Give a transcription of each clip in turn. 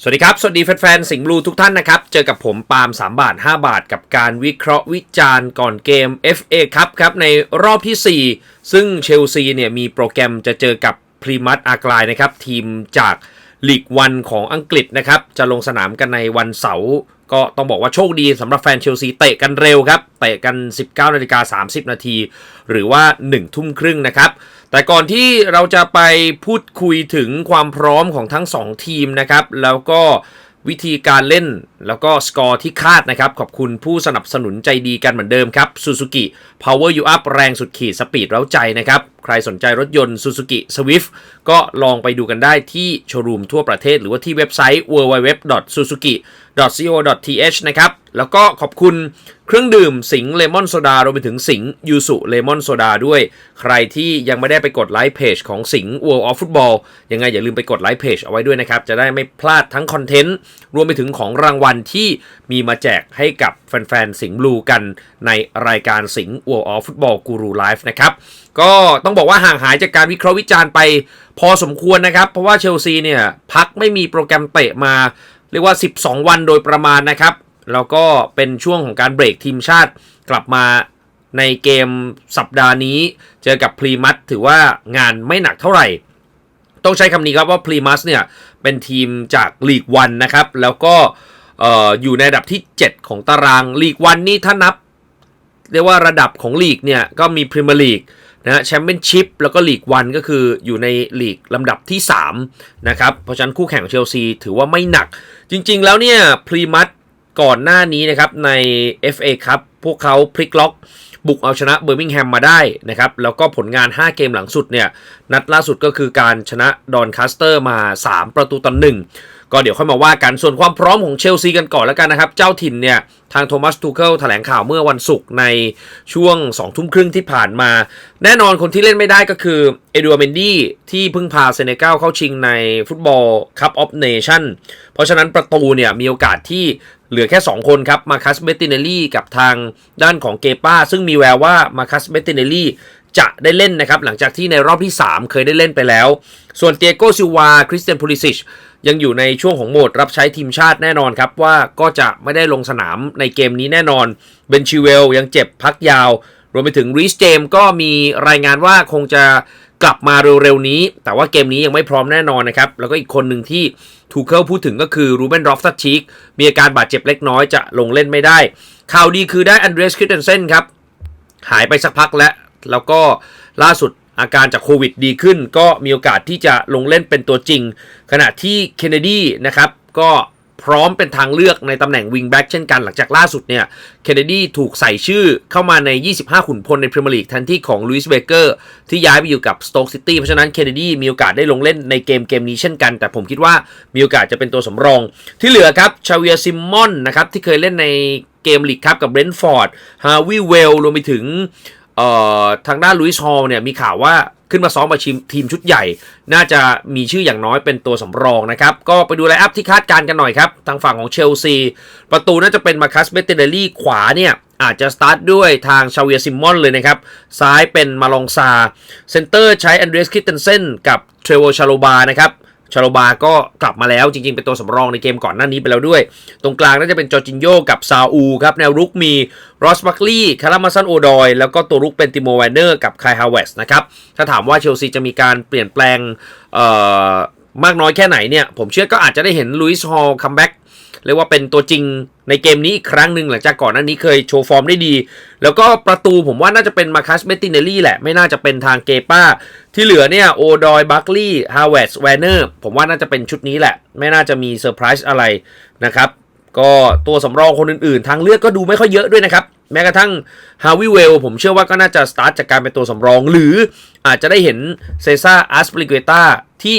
สวัสดีครับ สวัสดีแฟนๆ สิงห์บลูทุกท่านนะครับ เจอกับผมปาล์ม3 บาท 5 บาท กับการวิเคราะห์วิจารณ์ก่อนเกม FA ครับครับ ในรอบที่ 4 ซึ่งเชลซีเนี่ยมีโปรแกรมจะเจอกับพรีมัตอากลายนะครับ ทีมจากลีกวันของอังกฤษนะครับ จะลงสนามกันในวันเสาร์ก็ต้องบอกว่าโชคดีสำหรับแฟนเชลซีเตะกันเร็วครับ เตะกัน 19นาฬิกา30 นาทีหรือว่า 1 ทุ่มครึ่งนะครับ แต่ก่อนที่เราจะไปพูดคุยถึงความพร้อมของทั้ง 2 ทีมนะครับ แล้วก็วิธีการเล่นแล้วก็สกอร์ที่คาดนะครับ ขอบคุณผู้สนับสนุนใจดีกันเหมือนเดิมครับ Suzuki Power You Up แรงสุดขีดสปีดเร้าใจนะครับ ใครสนใจรถยนต์ Suzuki Swift ก็ลองไปดูกันได้ที่โชว์รูมทั่วประเทศ หรือว่าที่เว็บไซต์ www.suzuki.co.th นะครับ แล้วก็ขอบคุณเครื่องดื่มสิงเลมอนโซดารวมไปถึงสิงยูสุเลมอนโซดาด้วย ใครที่ยังไม่ได้ไปกดไลค์เพจของสิง World of Football ยังไงอย่าลืมไปกดไลค์เพจเอาไว้ด้วยนะครับ จะได้ไม่พลาดทั้งคอนเทนต์ รวมไปถึงของรางวัลที่มีมาแจกให้กับแฟนๆสิงห์บลูกันในรายการสิงห์ World of Football Guru Live นะครับ ก็ต้องบอกว่าห่างหายจากการวิเคราะห์วิจารณ์ไปพอสมควรนะครับ เพราะว่าเชลซีเนี่ยพักไม่มีโปรแกรมเตะมา เรียกว่า 12 วันโดยประมาณนะครับ แล้วก็เป็นช่วงของการเบรกทีมชาติกลับมาในเกมสัปดาห์นี้ เจอกับพรีมัตถือว่างานไม่หนักเท่าไหร่ ต้องใช้คำนี้ครับว่าพรีมัสเนี่ยเป็นทีมจากลีกวันนะครับ แล้วก็เอ่ออยู่ในระดับที่ 7 ของตารางลีกวันนี่ถ้านับ เรียกว่าระดับของลีกเนี่ยก็มีพรีเมียร์ลีก นะฮะแชมเปี้ยนชิพแล้วก็ลีกวันก็คืออยู่ในลีกลำดับที่3นะครับเพราะฉะนั้นคู่แข่งของเชลซีถือว่าไม่หนัก จริง ๆ แล้วเนี่ยพรีมัตก่อนหน้านี้นะครับใน FA ครับพวกเขาพลิกล็อกบุกเอาชนะเบอร์มิงแฮมมาได้นะครับ แล้วก็ผลงาน 5 เกมหลังสุดเนี่ย นัดล่าสุดก็คือการชนะดอนคาสเตอร์มา 3 ประตูต่อหนึ่ง ก็เดี๋ยวค่อยมาว่ากันส่วนความพร้อมของเชลซีกันก่อนแล้วกันนะครับ เจ้าถิ่นเนี่ยทางโทมัสทูเคิลแถลงข่าวเมื่อวันศุกร์ในช่วง2ทุ่มครึ่งที่ผ่านมา แน่นอนคนที่เล่นไม่ได้ก็คือเอดูอาเมนดี้ที่เพิ่งพาเซเนกัลเข้าชิงในฟุตบอลคัพออฟเนชั่นเพราะฉะนั้นประตูเนี่ยมีโอกาสที่เหลือแค่ 2 คนครับมาคัสเบติเนลลี่กับทางด้านของเกป้า ซึ่งมีแววว่ามาคัสเบติเนลลี่ จะได้เล่นนะครับ หลังจากที่ในรอบที่ 3 เคยได้เล่นไปแล้ว ส่วนเตียโกซิวาคริสเตียนพูลิซิชยังอยู่ในช่วงของโหมดรับใช้ทีมชาติแน่นอนครับ ว่าก็จะไม่ได้ลงสนามในเกมนี้แน่นอนเบนชิเวลยังเจ็บพักยาว รวมไปถึงรีสเจมก็มีรายงานว่าคงจะกลับมาเร็วๆนี้ แต่ว่าเกมนี้ยังไม่พร้อมแน่นอนนะครับ แล้วก็อีกคนหนึ่งที่ทูเคิลพูดถึงก็คือรูเบนรอฟตัชชิกมีอาการบาดเจ็บเล็กน้อยจะลงเล่นไม่ได้ข่าวดีคือได้อันเดรสคริสเตนเซนครับหายไปสักพักแล้ว แล้วก็ล่าสุดอาการจากโควิดดีขึ้น ก็มีโอกาสที่จะลงเล่นเป็นตัวจริง ขณะที่เคนเนดีนะครับก็พร้อมเป็นทางเลือกในตำแหน่งวิงแบ็กเช่นกันหลังจากล่าสุดเนี่ยเคนเนดีถูกใส่ชื่อเข้ามาใน 25 ขุนพลในพรีเมียร์ลีกแทนที่ของลุยส์เบเกอร์ที่ย้ายไปอยู่กับสโต๊กซิตี้เพราะฉะนั้นเคนเนดีมีโอกาสได้ลงเล่นในเกมเกมนี้เช่นกัน แต่ผมคิดว่ามีโอกาสจะเป็นตัวสำรอง ที่เหลือครับชาเวียซิมมอนนะครับที่เคยเล่นในเกมลีกครับกับเบรนท์ฟอร์ดฮาวิเวลรวมไปถึง เอ่อทางด้านลุยส์ฮอลเนี่ยมีข่าวว่าขึ้นมาซ้อมมาชิมทีมชุดใหญ่ น่าจะมีชื่ออย่างน้อยเป็นตัวสำรองนะครับ ก็ไปดูไลน์อัพที่คาดการณ์กันหน่อยครับ ทางฝั่งของเชลซี ประตูน่าจะเป็นมาคัสเบเตเดลี่ขวาเนี่ย อาจจะสตาร์ทด้วยทางชาเวียซิมมอนเลยนะครับ ซ้ายเป็นมาลองซา เซนเตอร์ใช้อันเดรสคิตเทนเซนกับเทรโวชาโลบานะครับ ชาโลบาก็กลับมาแล้วจริงๆ เป็นตัวสำรองในเกมก่อนหน้านี้ไปแล้วด้วย ตรงกลางน่าจะเป็นจอร์จินโยกับซาอูครับ แนวรุกมีรอสบัคลีย์คารามาซันโอดอย แล้วก็ตัวรุกเป็นติโมแวนเนอร์กับคายฮาวเวสนะครับ ถ้าถามว่าเชลซีจะมีการเปลี่ยนแปลงมากน้อยแค่ไหนเนี่ย ผมเชื่อก็อาจจะได้เห็นลุยส์ฮอลคัมแบ็ก เรียกว่าเป็นตัวจริงในเกมนี้อีกครั้งหนึ่งหลังจากก่อนหน้านี้เคยโชว์ฟอร์มได้ดี แล้วก็ประตูผมว่าน่าจะเป็นมาคัสเมตินเนลลี่แหละ ไม่น่าจะเป็นทางเกป้า ที่เหลือเนี่ยโอดอยบัคลีย์ฮาวเวสแวนเนอร์ผมว่าน่าจะเป็นชุดนี้แหละ ไม่น่าจะมีเซอร์ไพรส์อะไรนะครับก็ตัวสำรองคนอื่นๆ ทางเลือกก็ดูไม่ค่อยเยอะด้วยนะครับ แม้กระทั่งฮาวิเวลผมเชื่อว่าก็น่าจะสตาร์ทจากการเป็นตัวสำรอง หรืออาจจะได้เห็นเซซ่าอาสปริเกตาที่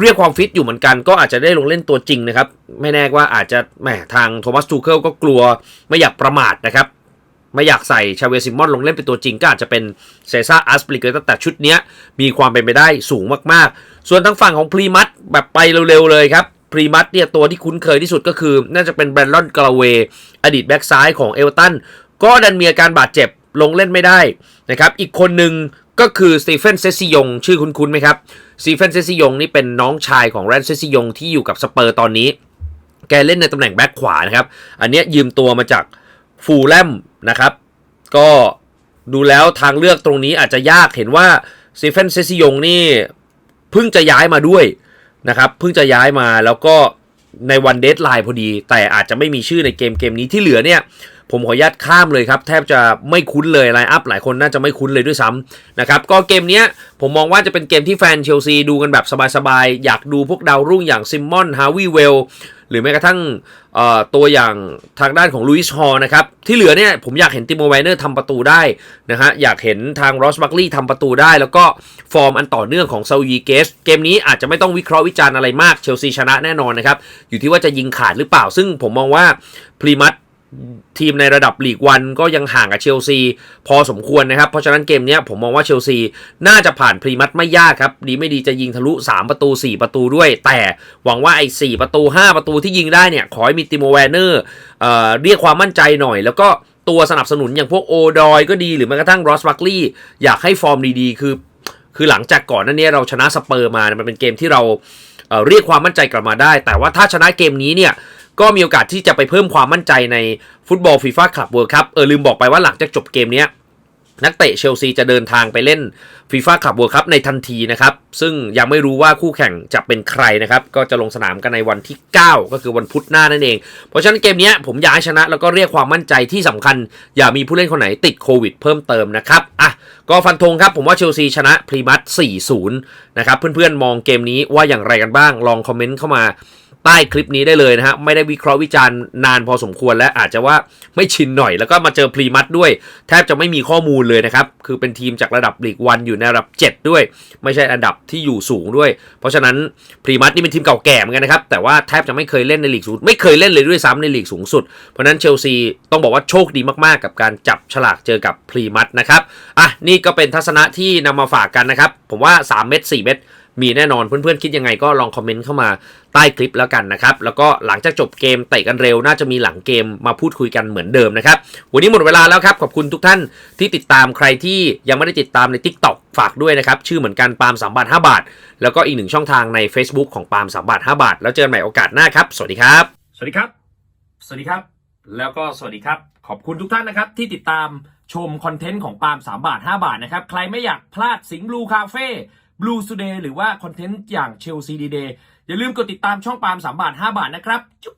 เรียกความฟิตอยู่เหมือนกัน ก็อาจจะได้ลงเล่นตัวจริงนะครับ ไม่แน่ว่าอาจจะแหมทางโทมัสทูเคิลก็กลัวไม่อยากประมาทนะครับ ไม่อยากใส่ชาเวซิมอนลงเล่นเป็นตัวจริง ก็อาจจะเป็นเซซ่าอัสปริเกตแต่ชุดนี้มีความเป็นไปได้สูงมากๆ ส่วนทางฝั่งของพรีมัตแบบไปเร็วๆเลยครับพรีมัตเนี่ยตัวที่คุ้นเคยที่สุดก็คือ น่าจะเป็นแบรนดอนกลาเวอดีตแบ็กซ้ายของเอลตันก็ดันมีอาการบาดเจ็บลงเล่นไม่ได้นะครับอีกคนหนึ่งก็คือสตีเฟนเซซิยงชื่อคุ้นๆไหมครับ ซีเฟนเซซิยงนี่เป็นน้องชายของแรนเซซิยงที่อยู่กับสเปอร์ตอนนี้ แกเล่นในตำแหน่งแบ็คขวานะครับ อันนี้ยืมตัวมาจากฟูลแลมนะครับ ก็ดูแล้วทางเลือกตรงนี้อาจจะยากเห็นว่าซีเฟนเซซิยงนี่เพิ่งจะย้ายมาด้วยนะครับเพิ่งจะย้ายมาแล้วก็ในวันเดทไลน์พอดี แต่อาจจะไม่มีชื่อในเกมเกมนี้ที่เหลือเนี่ย ผมขออนุญาตข้ามเลยครับ แทบจะไม่คุ้นเลยไลน์อัพหลายคนน่าจะไม่คุ้นเลยด้วยซ้ำนะครับ ก็เกมนี้ผมมองว่าจะเป็นเกมที่แฟนเชลซีดูกันแบบสบายๆ อยากดูพวกดาวรุ่งอย่างซิมมอนฮาวิเวลหรือแม้กระทั่งตัวอย่างทางด้านของลุยส์ฮอนะครับ ที่เหลือเนี่ยผมอยากเห็นติโมไวเนอร์ทำประตูได้นะฮะ อยากเห็นทางรอสบัคลีย์ทำประตูได้ แล้วก็ฟอร์มอันต่อเนื่องของเซาอุยีเกส เกมนี้อาจจะไม่ต้องวิเคราะห์วิจารณ์อะไรมากเชลซีชนะแน่นอนนะครับ อยู่ที่ว่าจะยิงขาดหรือเปล่า ซึ่งผมมองว่าพรีมัต ทีมในระดับลีกวันก็ยังห่างกับเชลซี พอสมควรนะครับ เพราะฉะนั้นเกมนี้ผมมองว่าเชลซี น่าจะผ่านพรีมัตไม่ยากครับ ดีไม่ดีจะยิงทะลุ 3 ประตู 4 ประตูด้วย แต่หวังว่าไอ้4ประตู 5 ประตูที่ยิงได้เนี่ย ขอให้มีติโมแวนเนอร์เรียกความมั่นใจหน่อย แล้วก็ตัวสนับสนุนอย่างพวกโอดอยก็ดีหรือแม้กระทั่งรอสบัคลีย์อยากให้ฟอร์มดีๆ คือ คือหลังจากก่อนนั้นเนี่ยเราชนะสเปอร์มาเนี่ยมันเป็นเกมที่เราเเรียกความมั่นใจกลับมาได้ แต่ว่าถ้าชนะเกมนี้เนี่ย ก็มีโอกาสที่จะไปเพิ่มความมั่นใจในฟุตบอลฟีฟ่าคลับเวิร์คัพเออลืมบอกไปว่าหลังจากจบเกมนี้นักเตะเชลซีจะเดินทางไปเล่นฟีฟ่าคลับเวิร์คัพในทันทีนะครับ ซึ่งยังไม่รู้ว่าคู่แข่งจะเป็นใครนะครับ ก็จะลงสนามกันในวันที่ 9 ก็คือวันพุธหน้านั่นเอง เพราะฉะนั้นเกมนี้ผมอยากให้ชนะ แล้วก็เรียกความมั่นใจที่สำคัญ อย่ามีผู้เล่นคนไหนติดโควิดเพิ่มเติมนะครับ อะ ก็ฟันธงครับ ผมว่าเชลซีชนะพรีมัต4-0 นะครับ เพื่อนๆมองเกมนี้ว่าอย่างไรกันบ้างลองคอมเมนต์เข้ามา ใต้คลิปนี้ได้เลยนะฮะไม่ได้วิเคราะห์วิจารณ์นานพอสมควรและอาจจะว่าไม่ชินหน่อย แล้วก็มาเจอพรีมัตด้วย แทบจะไม่มีข้อมูลเลยนะครับ คือเป็นทีมจากระดับลีกวันอยู่ในระดับ 7 ด้วย ไม่ใช่อันดับที่อยู่สูงด้วย เพราะฉะนั้นพรีมัตนี่เป็นทีมเก่าแก่เหมือนกันนะครับ แต่ว่าแทบจะไม่เคยเล่นในลีกสูงไม่เคยเล่นเลยด้วยซ้ำในลีกสูงสุด เพราะนั้นเชลซีต้องบอกว่าโชคดีมากๆ กับการจับฉลากเจอกับพรีมัตนะครับอะนี่ก็เป็นทัศนะที่นำมาฝากกันนะครับผมว่า 3 เม็ด4เม็ด มีแน่นอนเพื่อนๆคิดยังไงก็ลองคอมเมนต์เข้ามาใต้คลิปแล้วกันนะครับ แล้วก็หลังจากจบเกมเตะกันเร็วน่าจะมีหลังเกมมาพูดคุยกันเหมือนเดิมนะครับ วันนี้หมดเวลาแล้วครับ ขอบคุณทุกท่านที่ติดตามใครที่ยังไม่ได้ติดตามใน Tik t o อกฝากด้วยนะครับ ชื่อเหมือนกันปาล์มสามบาท5บาท แล้วก็อีกหนึ่งช่องทางใน Facebook ของปาล์มสามบาท5บาท แล้วเจอกันใหม่โอกาสหน้าครับ สวัสดีครับ สวัสดีครับ สวัสดีครับ แล้วก็สวัสดีครับ ขอบคุณทุกท่านนะครับที่ติดตามชมคอนเทนต์ของปาล์ม3บาท5บาทนะครับ ใครไม่อยากพลาดสิงห์บลูคาเฟ่ บลูส d เดย์หรือว่าคอนเทนต์อย่างเชลซีดีเดย์อย่าลืมกดติดตามช่องปาล์ม3บาท5บาทนะครับจุก